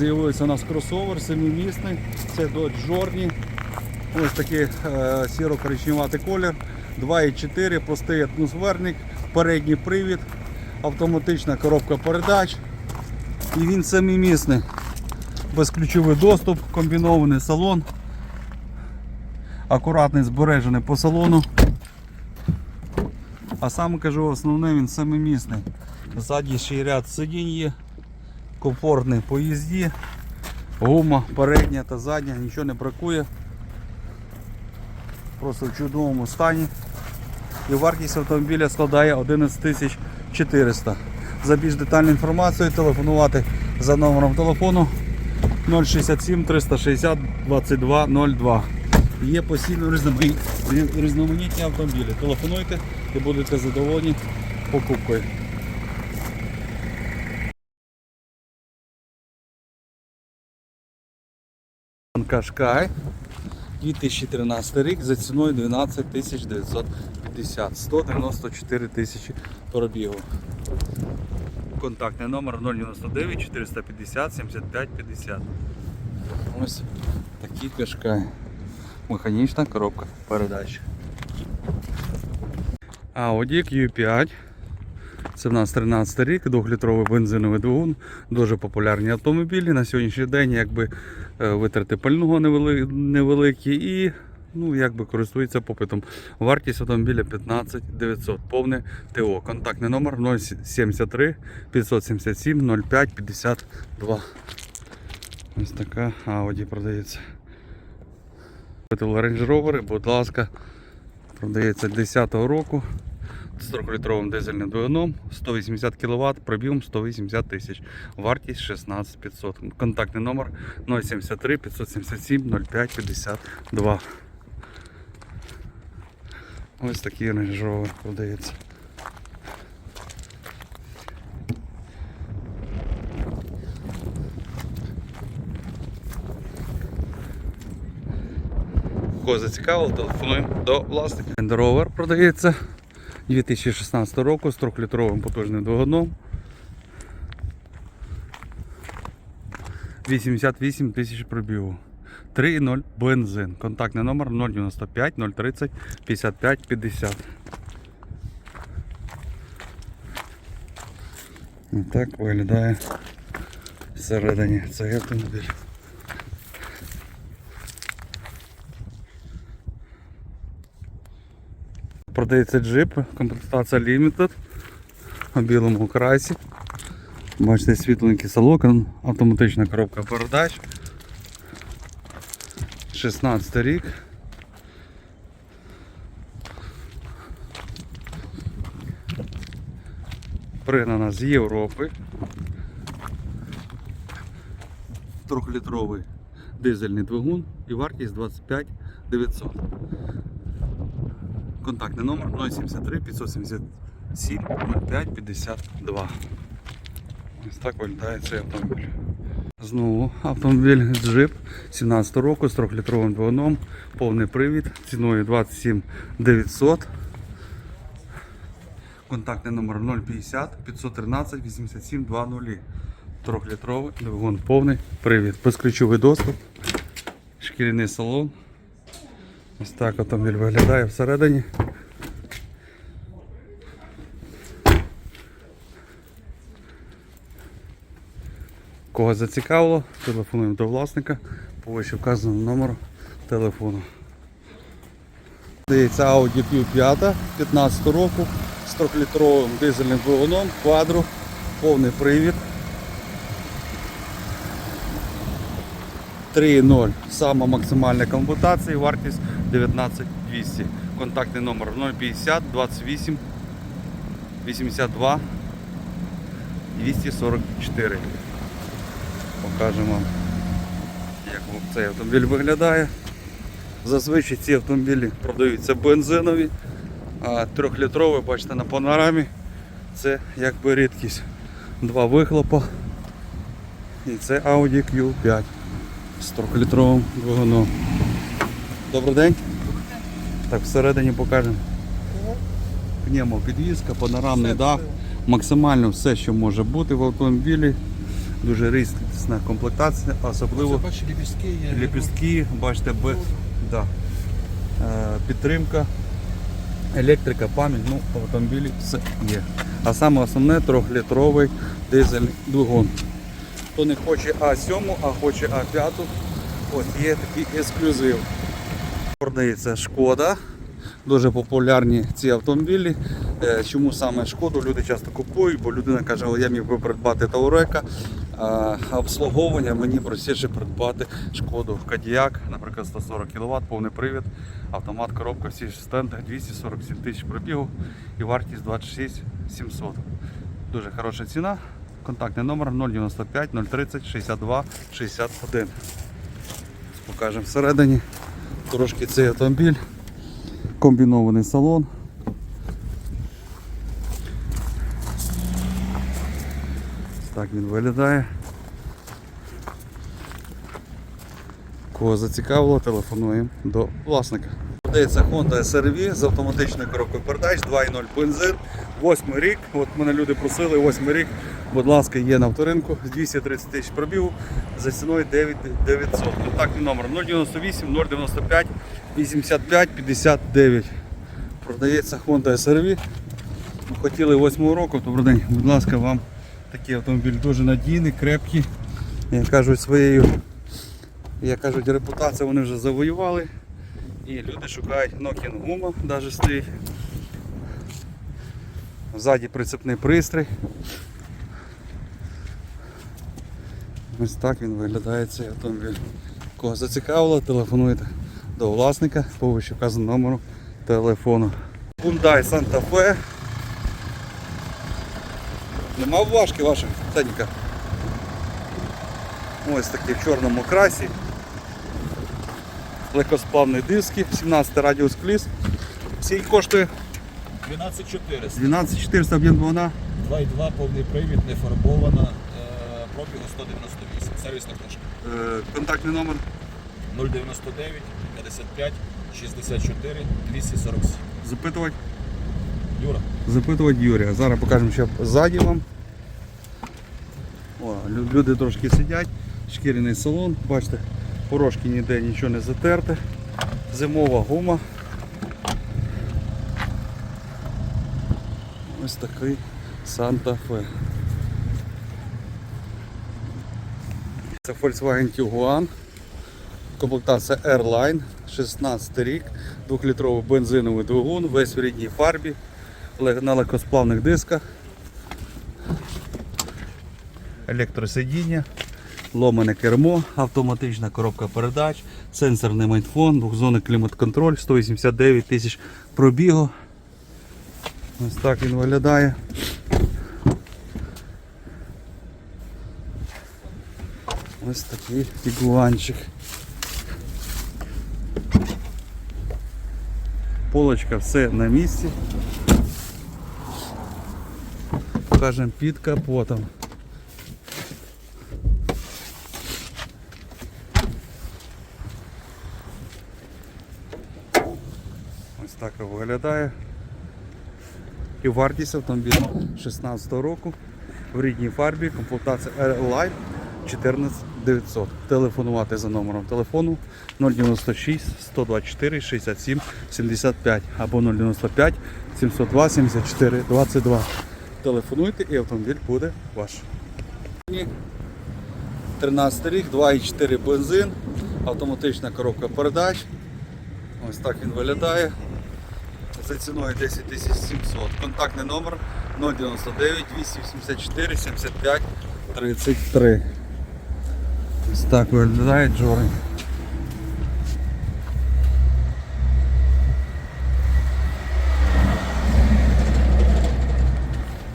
З'явився у нас кросовер семимісний, це Dodge Journey. Ось такий е, сіро-коричневатий колір. 2,4, простий атмосферник, передній привід, автоматична коробка передач. І він семимісний. Безключовий доступ, комбінований салон. Акуратний збережений по салону. А саме кажу, основне він семимісний. Ззаді ще й ряд сидінь є, комфортний по їзді, гума передня та задня, нічого не бракує. Просто в чудовому стані. І вартість автомобіля складає 11 400. За більш детальну інформацію телефонувати за номером телефону 067 360 22 02. Є постійно різноманітні автомобілі. Телефонуйте і будете задоволені покупкою. Кашкай 2013 рік за ціною 12 950 194 тисячі пробігу. Контактний номер 099 450 75 50. Ось такий кашкай. Механічна коробка передач. Audi Q5. Це в нас 13 рік, 2-літровий бензиновий двигун, дуже популярні автомобілі. На сьогоднішній день якби витрати пального невеликі і ну, якби користується попитом. Вартість автомобіля 15 900, повне ТО. Контактний номер 073 577 05 52. Ось така Audi продається. Range Rover, будь ласка, продається 10-го року. З 40-літровим дизельним двигуном, 180 кВт, пробігом 180 тисяч. Вартість 16 500. Контактний номер 073 577 05 52. Ось такий Range продається. Кого зацікавило, телефонуємо до власника. Rover продається 2016 року з 3-літровим потужним двигуном. 88 тисяч пробігу. 3,0 бензин. Контактний номер 095 030 55 50. Ось так виглядає всередині цей автомобіль. Продається джип, комплектація Limited у білому красі. Бачите, світленький салон, автоматична коробка передач. 16 рік. Пригнана з Європи. Трьохлітровий дизельний двигун і вартість 25 900. Контактний номер 073 577 05 52. Ось так виглядає цей автомобіль. Знову автомобіль джип 17 року з 3-літровим двигуном, повний привід, ціною 27 900. Контактний номер 050 513 87 20. Трьохлітровий двигун, повний привід, безключовий доступ, шкіряний салон. Ось так автомобіль виглядає всередині. Кого зацікавило, телефонуємо до власника по вище вказаному номеру телефону. Здається Audi Q5 15 року з 3-літровим дизельним двигуном, квадру, повний привід. 3.0. Сама максимальна комплектація, вартість 19200. Контактний номер 050 28 82 244. Покажемо вам, як цей автомобіль виглядає. Зазвичай ці автомобілі продаються бензинові, а трьохлітрові, бачите, на панорамі. Це якби рідкість. Два вихлопа. І це Audi Q5 з 3-літровим двигуном. Добрий день. Так, всередині покажемо. Пневмопідвізка, панорамний дах, максимально все, що може бути в автомобілі. Дуже різна комплектація, особливо ліпістки бачите, б, да. е, підтримка, електрика, пам'ять, ну, в автомобілі все є. А саме основне трьохлітровий дизельний двигун. Хто не хоче А7, а хоче А5, от є такий ексклюзив. Продається шкода. Дуже популярні ці автомобілі. Е, Чому саме шкоду люди часто купують, бо людина каже, я міг би придбати Таурека, а обслуговування мені простіше придбати шкоду Кадіяк, наприклад, 140 кВт, повний привід, автомат, коробка, всі стенди, 247 тисяч пробігу і вартість 26 700. Дуже хороша ціна. Контактний номер 095 030 62 61. Покажемо всередині. Трошки цей автомобіль. Комбінований салон. Так він виглядає. Кого зацікавило, телефонуємо до власника. Продається Honda SRV з автоматичною коробкою передач, 2.0 бензин, 8 рік. От мене люди просили, 8 рік, будь ласка, є на авторинку з 230 тисяч пробігу за ціною 9900. Контактний номер 098 095 85 59. Продається Honda SRV. Хотіли 8 року, добрий день, будь ласка, вам такий автомобіль дуже надійний, крепкий. Як кажуть, своєю як кажуть, репутацію вони вже завоювали. І люди шукають Nokia гума, навіть стоїть. Ззаді прицепний пристрій. Ось так він виглядає цей автомобіль. Кого зацікавило, телефонуйте до власника по вище вказаному номеру телефону. Hyundai Santa Fe. Нема важки ваших Таніка. Ось такі в чорному красі. Легкосплавні диски, 17 радіус кліс. Скільки коштує 12400. 12400 об'єм двигуна. 2,2 повний привід, не фарбована, пробігу 198. Сервісна книжка. Е, Контактний номер 099 55 64 247. запитувати. Юра, Запитувати Юрія. Зараз покажемо, що ззаді вам. О, лю- люди трошки сидять, шкіряний салон, бачите, порошки ніде нічого не затерте. Зимова гума. Ось такий Santa Це Volkswagen Tiguan. Комплектація Airline, 16 рік, 2-літровий бензиновий двигун, весь в рідній фарбі, на легкосплавних дисках. Електросидіння, ломане кермо, автоматична коробка передач, сенсорний майнфон, двохзонний клімат-контроль, 189 тисяч пробігу. Ось так він виглядає. Ось такий тігуанчик. Полочка все на місці. Покажемо під капотом. Ось так виглядає. І вартість автомобіля 16 року в рідній фарбі, комплектація Airline 14900. Телефонувати за номером телефону 096 124 67 75 або 095 702 74 22. Телефонуйте і автомобіль буде ваш. 13 рік, 2,4 бензин, автоматична коробка передач. Ось так він виглядає. За ціною 10 700. Контактний номер 099 284 75 33. Ось так виглядає Джори.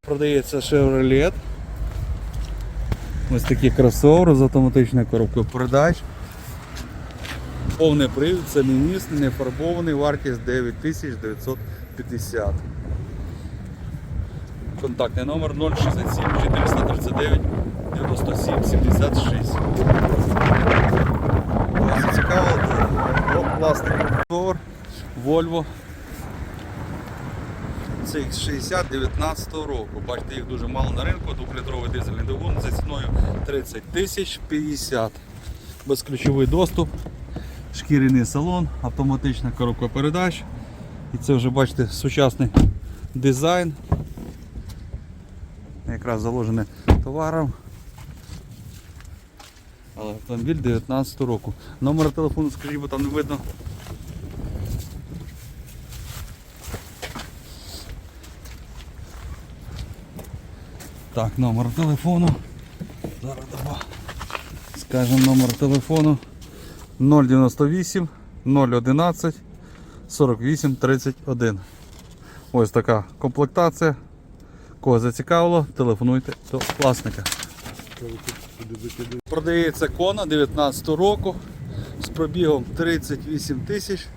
Продається Chevrolet. Ось такі кросовери з автоматичною коробкою передач. Повний привід, це не міст, не фарбований, вартість 9950. Контактний номер 067 439 97 76. Ось цікаво, О, власник. Volvo. CX60 19 року. Бачите, їх дуже мало на ринку. Двохлітровий дизельний двигун за ціною 30 тисяч 50. Безключовий доступ, шкіряний салон, автоматична коробка передач. І це вже бачите сучасний дизайн. Якраз заложений товаром. Але автомобіль 19 року. Номер телефону скажіть, бо там не видно. Так, номер телефону. Зараз дамо. Скажемо номер телефону 098 011 48 31. Ось така комплектація. Кого зацікавило, телефонуйте до власника. Продається кона 19 року з пробігом 38 тисяч.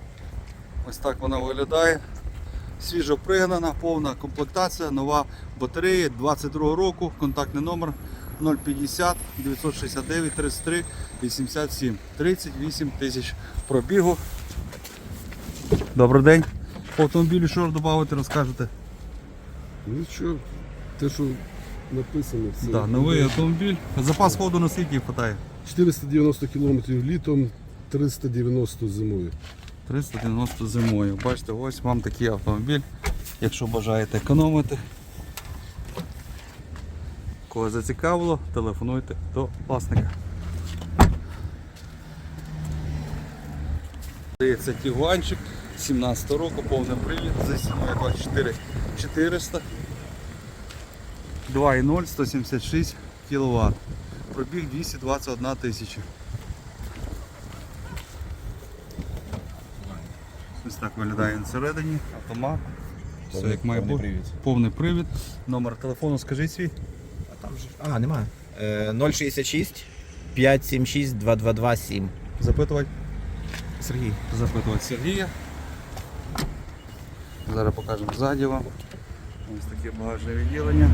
Ось так вона виглядає. Свіжо пригнана, повна комплектація, нова батарея 22 року, контактний номер 050 969 33 87 38 тисяч пробігу. Добрий день. По автомобілю що додати, розкажете? Нічого, те, що написано, все. Да, новий автомобіль. Запас ходу на скільки вистачає? 490 км літом, 390 зимою. 390 зимою. Бачите, ось вам такий автомобіль. Якщо бажаєте економити. Кого зацікавило, телефонуйте до власника. Здається, тігуанчик 17 року, повний привід, за ціною 24 400. 2,0, 176 кВт. Пробіг 221 тисяча. Ось так виглядає він всередині, автомат. Все як має Повний бути. привід. Повний привід. Номер телефону скажіть свій. А там же. А, немає. Е, 066 576 2227. Запитувати. Сергій. Запитувати Сергія. Зараз покажемо ззаді вам. Ось таке багажне відділення.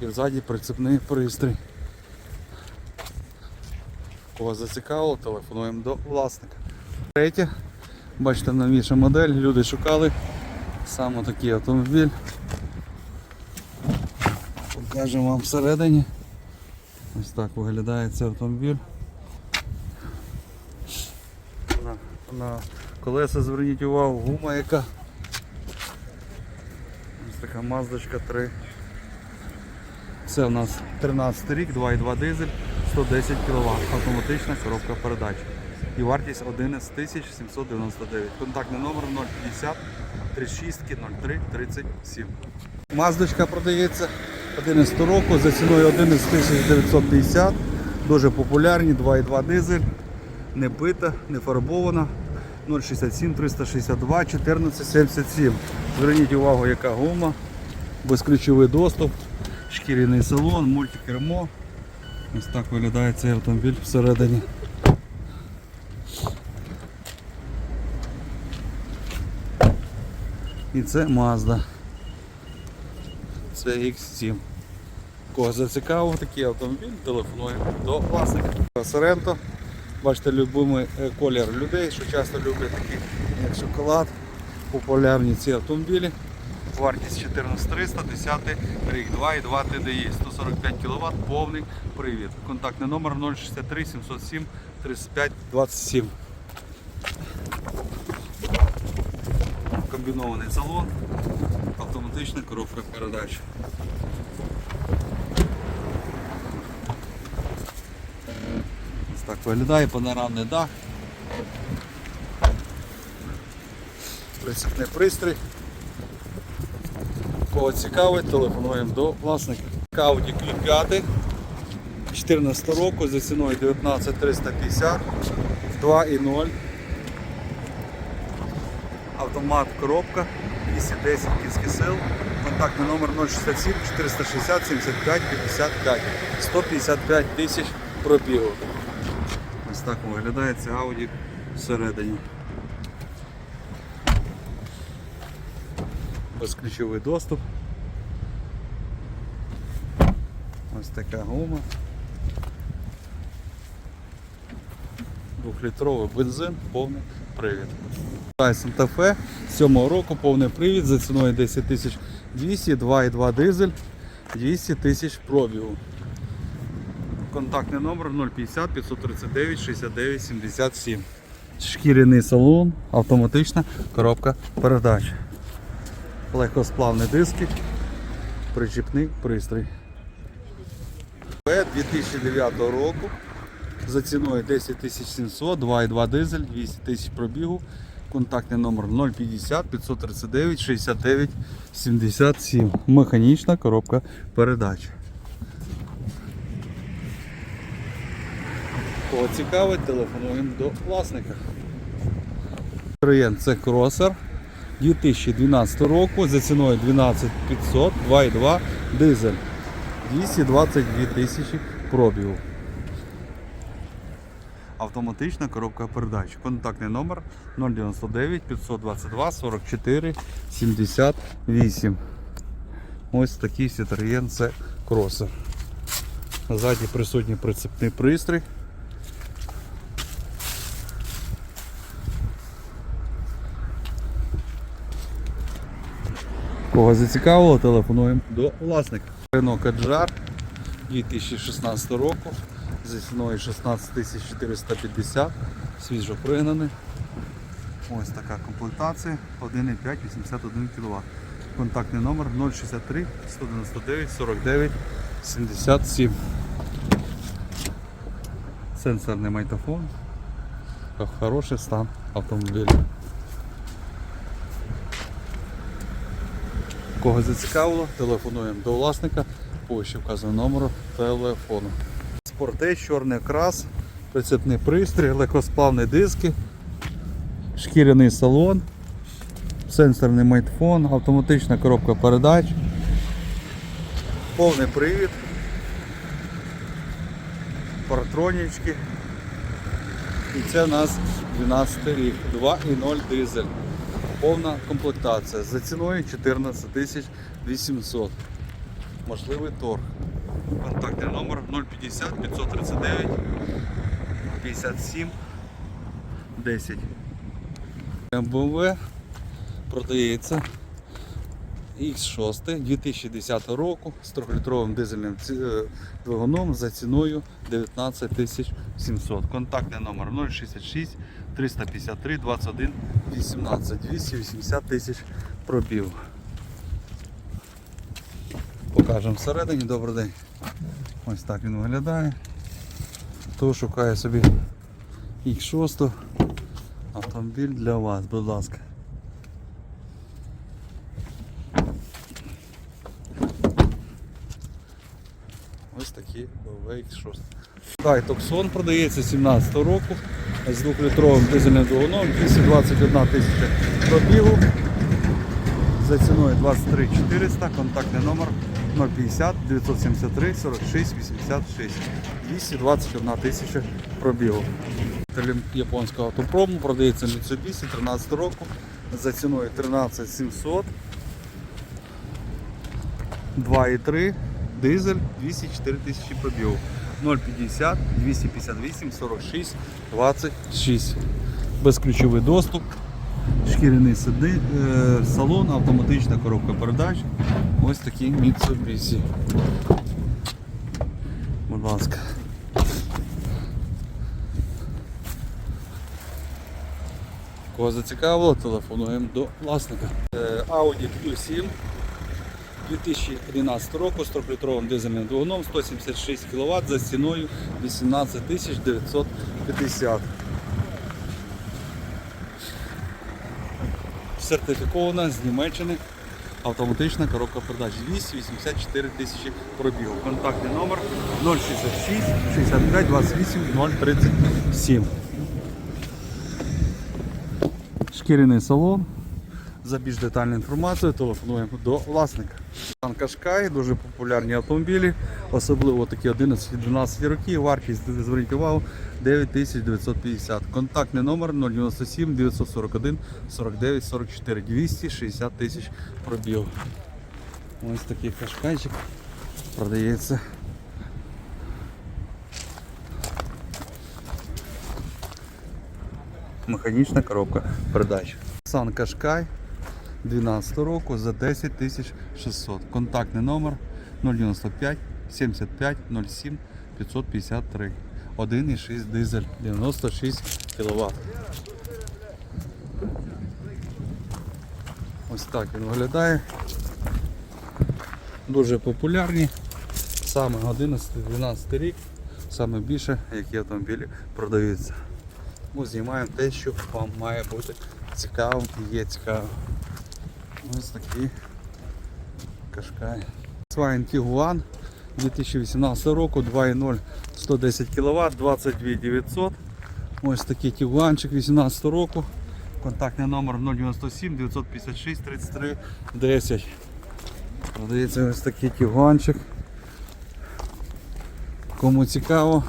І ззаді прицепний пристрій. Кого зацікавило, телефонуємо до власника. Третє. Бачите, новіша модель, люди шукали саме такий автомобіль. Покажемо вам всередині. Ось так виглядає цей автомобіль. На, на колеса зверніть увагу, гума яка. Ось така маздочка 3. Це у нас 13 рік, 2,2 дизель, 110 кВт, автоматична коробка передач. І вартість 11 799. Контактний номер 050 36 03 37. Маздочка продається 11 року за ціною 11 950. Дуже популярні, 2,2 дизель не бита, не фарбована. 067 362 1477. Зверніть увагу, яка гума, безключовий доступ, шкіряний салон, мультикермо. Ось так виглядає цей автомобіль всередині. І це Mazda. Це X7. Кого зацікавив такий автомобіль, телефонуємо до власника. Соренто. Бачите, любимий е, колір людей, що часто люблять такі, як шоколад. Популярні ці автомобілі. Вартість 14300, 10 рік, 2,2 TDI, 145 кВт, повний привід. Контактний номер 063 707 35 27. Комбінований салон, автоматична коробка передач. Ось так виглядає панорамний дах. Прицепний пристрій. Кого цікавить, телефонуємо до власника. Audi Q5 14 року за ціною 19350 в 2.0. Автомат коробка 210 кінських сил. Контактний номер 067 460 75 55 155 тисяч пробігу. Ось так виглядає ця Audi всередині. Безключовий доступ. Ось така гума. Двохлітровий бензин, повний привід. Santa Fe 2007 року, повний привід за ціною 10 тисяч 200, 2,2 дизель, 200 тисяч пробігу. Контактний номер 050 539 69 77. Шкіряний салон, автоматична коробка передач. Легкосплавні диски, причіпний пристрій. Б 2009 року за ціною 10 700, 2,2 дизель, 200 тисяч пробігу. Контактний номер 050 539 69 77. Механічна коробка передач. Кого цікавить, телефонуємо до власника. Citroen це кросер 2012 року за ціною 12 500, 2,2 дизель. 222 тисячі пробігу. Автоматична коробка передач. Контактний номер 099 522 44 78. Ось такий Citroen це кросер. Ззаді присутній прицепний пристрій. Кого зацікавило, телефонуємо до власника. Renault Kadjar 2016 року за ціною 16 450, свіжо пригнаний. Ось така комплектація 1,5 81 кВт. Контактний номер 063 199 49 77. Сенсорний майтофон. Хороший стан автомобіля. Кого зацікавило, телефонуємо до власника по вище вказаному номеру телефону. Спортеч, чорний окрас, прицепний пристрій, легкосплавні диски, шкіряний салон, сенсорний майтфон, автоматична коробка передач, повний привід, партронічки. І це у нас 12 рік, 2,0 дизель. Повна комплектація за ціною 14 тисяч 800. Можливий торг. Контактний номер 050 539 57 10. МБВ продається X6 2010 року з 3-літровим дизельним е, двигуном за ціною 19 700. Контактний номер 066 353 21 18 280 тисяч пробіг. Покажемо всередині, добрий день. Ось так він виглядає. Хто шукає собі X6 автомобіль для вас, будь ласка. Ось такі BMW X6. Так, Токсон продається 17 року з 2-літровим дизельним двигуном, 221 тисяча пробігу. За ціною 23 400, контактний номер 050 973 46 86. 221 тисяча пробігу. Японського автопрому продається Mitsubishi 13 року за ціною 13 700. 2,3 дизель 204 тисячі пробігу. 050 258 46 26. Безключовий доступ, шкіряний сиди, е, салон, автоматична коробка передач. Ось такі Mitsubishi. Будь ласка. Кого зацікавило, телефонуємо до власника. Е, Audi Q7 2011 року з 3-літровим дизельним двигуном 176 кВт за ціною 18 950. Сертифікована з Німеччини автоматична коробка передач 284 тисячі пробігу. Контактний номер 066 65 28 037. Шкіряний салон. За більш детальну інформацію телефонуємо до власника. Qashqai, дуже популярні автомобілі, особливо такі 11-12 років. Вартість, зверніть увагу, 9950. Контактний номер 097 941 49 44 260 тисяч пробіг. Ось такий кашкайчик продається. Механічна коробка передач. Сан Кашкай 12 року за 10 600. Контактний номер 095 75 07 553. 1,6 дизель 96 кВт. Ось так він виглядає. Дуже популярні. Саме 11-12 рік, саме більше, які автомобілі продаються. Ми знімаємо те, що вам має бути цікавим і є цікавим. Ось такий кашкай. Volkswagen Tiguan 2018 року, 2.0 110 кВт, 22 900. Ось такий Тігуанчик 18 року. Контактний номер 097 956 33 10. Продається ось такий Тігуанчик. Кому цікаво,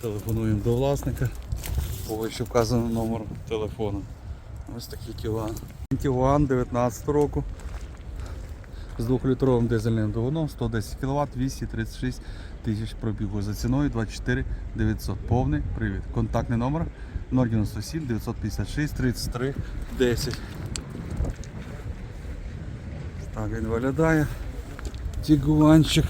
телефонуємо до власника по вище вказаному номеру телефону. Ось такий Тігуан. Тігуан 19 року з 2-літровим дизельним двигуном 110 кВт 236 тисяч пробігу за ціною 24 900. Повний привід. Контактний номер 097 956 33 10. Так він виглядає. Тігуанчик.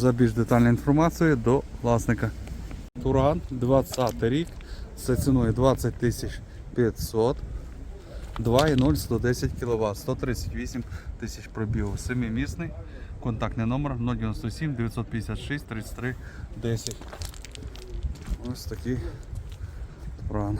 За більш детальною інформацією до власника. Туран 20 рік за ціною 20 500 2,0 110 кВт, 138 тисяч пробігу. Семимісний. Контактний номер 097 956 33 10. Ось такий Туран.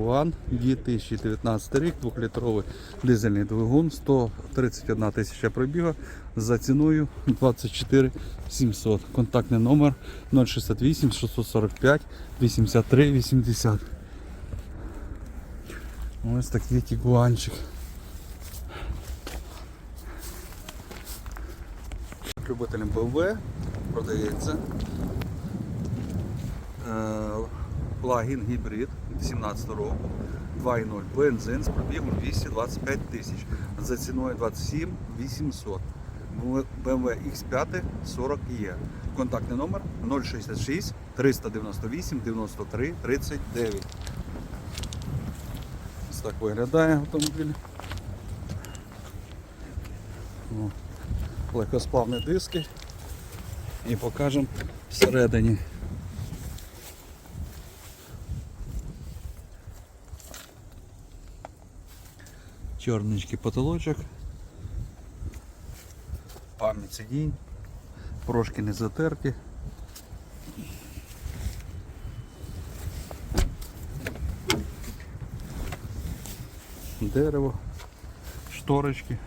One 2019 рік, 2-літровий дизельний двигун, 131 тисяча пробіга за ціною 24 700. Контактний номер 068 645 83 80. Ось такий тігуанчик. Любителям БВ продається. Е, Плагін гібрид 17 року. 2.0 бензин з пробігом 225 тисяч за ціною 27 800. BMW X5 40 є. Контактний номер 066 398 93 39. Ось так виглядає автомобіль. Легкосплавні диски. І покажемо всередині. Чорнички потолочок. Пам'ять сидінь. Прошки не затерті. Дерево, шторочки.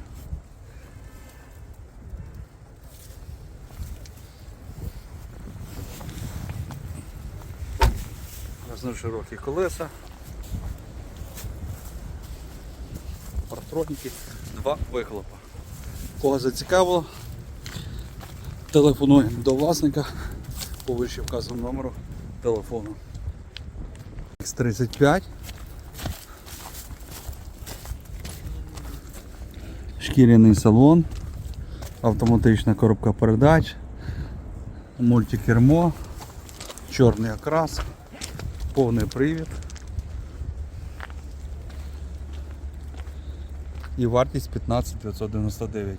Широкі колеса. Партроніки, два вихлопа. Кого зацікавило, телефонуємо до власника по вище вказаному номеру телефону. X35. Шкіряний салон, автоматична коробка передач, мультикермо, чорний окрас, повний привід. І вартість 15 999.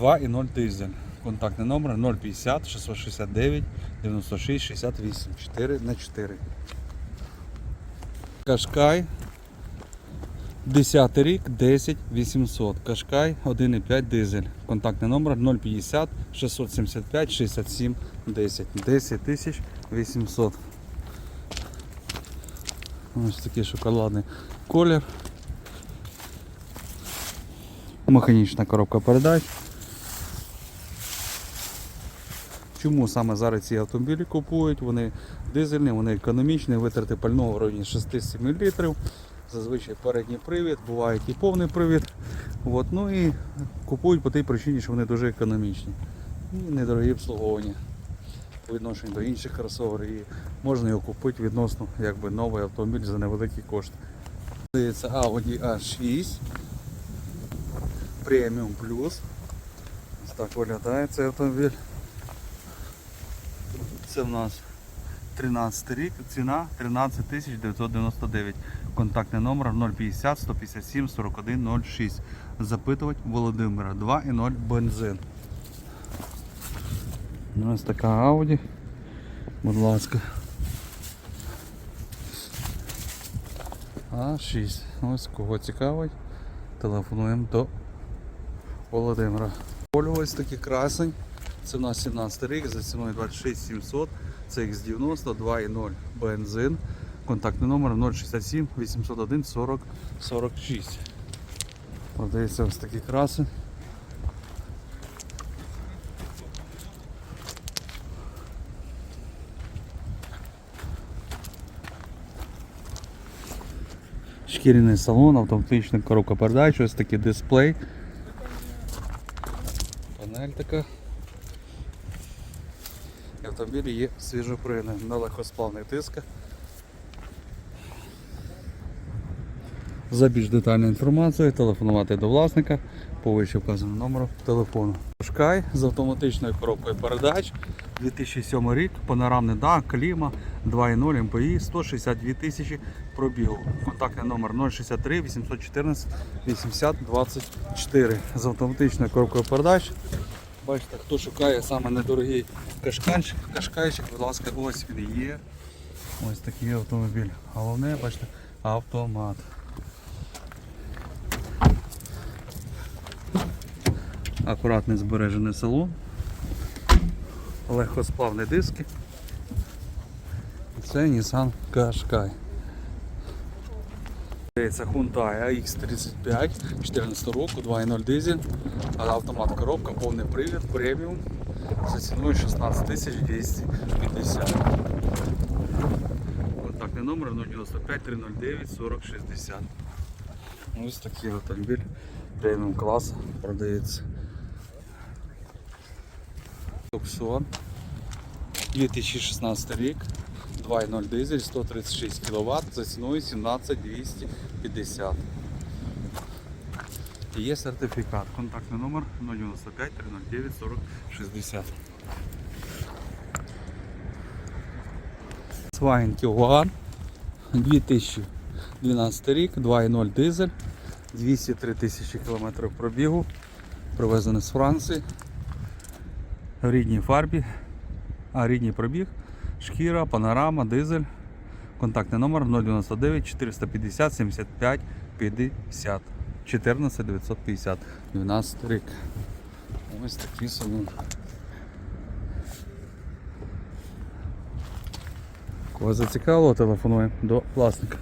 2,0 дизель. Контактний номер 050 669 96 68 4 на 4. Кашкай. 10 рік 10 800. Кашкай 1,5 дизель. Контактний номер 050 675 67 10. 10 тисяч 800. Ось такий шоколадний колір. Механічна коробка передач. Чому саме зараз ці автомобілі купують? Вони дизельні, вони економічні, витрати пального в районі 6-7 літрів. Зазвичай передній привід, буває і повний привід. От, ну і купують по тій причині, що вони дуже економічні. І недорогі обслуговування по відношенню до інших кросоверів. І можна його купити відносно якби, новий автомобіль за невеликі кошти. Це Audi A6 Premium Plus. Ось так виглядає цей автомобіль. Це в нас 13 рік, ціна 13 999. Контактний номер 050 157 41 06. Запитувати Володимира 2.0 бензин. Ось така Audi. Будь ласка. А6. Ось кого цікавить. Телефонуємо до Володимира. Полю ось такий красень. Це у нас 17 рік за ціною 26 700. Це X90 2.0 бензин. Контактний номер 067 801 40 46. Продається ось такий красень. Шкіряний салон, автоматична коробка передач, ось такий дисплей. Панель така. Автомобіль є свіжоприйний на легкосплавних дисках. За більш детальною інформацією телефонувати до власника по вище вказаному номеру телефону. Шкай з автоматичною коробкою передач 2007 рік, панорамний дах, кліма 2.0 МПІ, 162 тисячі пробігу. Контактний номер 063 814 80 24 з автоматичною коробкою передач. Бачите, хто шукає саме недорогий кашканчик, кашкайчик, будь ласка, ось він є. Ось такий автомобіль. Головне, бачите, автомат. Акуратний збережений салон. Легкосплавні диски. Це Nissan Qashqai. Це Hyundai AX35 14 року, 2.0 дизель, автомат коробка, повний привід, преміум за ціною 16 250. Контактний номер 095 309 4060. Ось такий автомобіль преміум класу продається. Tucson 2016 рік. 2.0 дизель, 136 кВт за ціною 17250. І Є сертифікат. Контактний номер 095 309 40 60. Volkswagen Tiguan 2012 рік, 2.0 дизель, 203 тисячі кілометрів пробігу, привезений з Франції. В рідній фарбі, а рідній пробіг, шкіра, панорама, дизель. Контактний номер 099 450 75 50 14 950 12 рік. Ось такий салон. Кого зацікавило, телефонуємо до власника.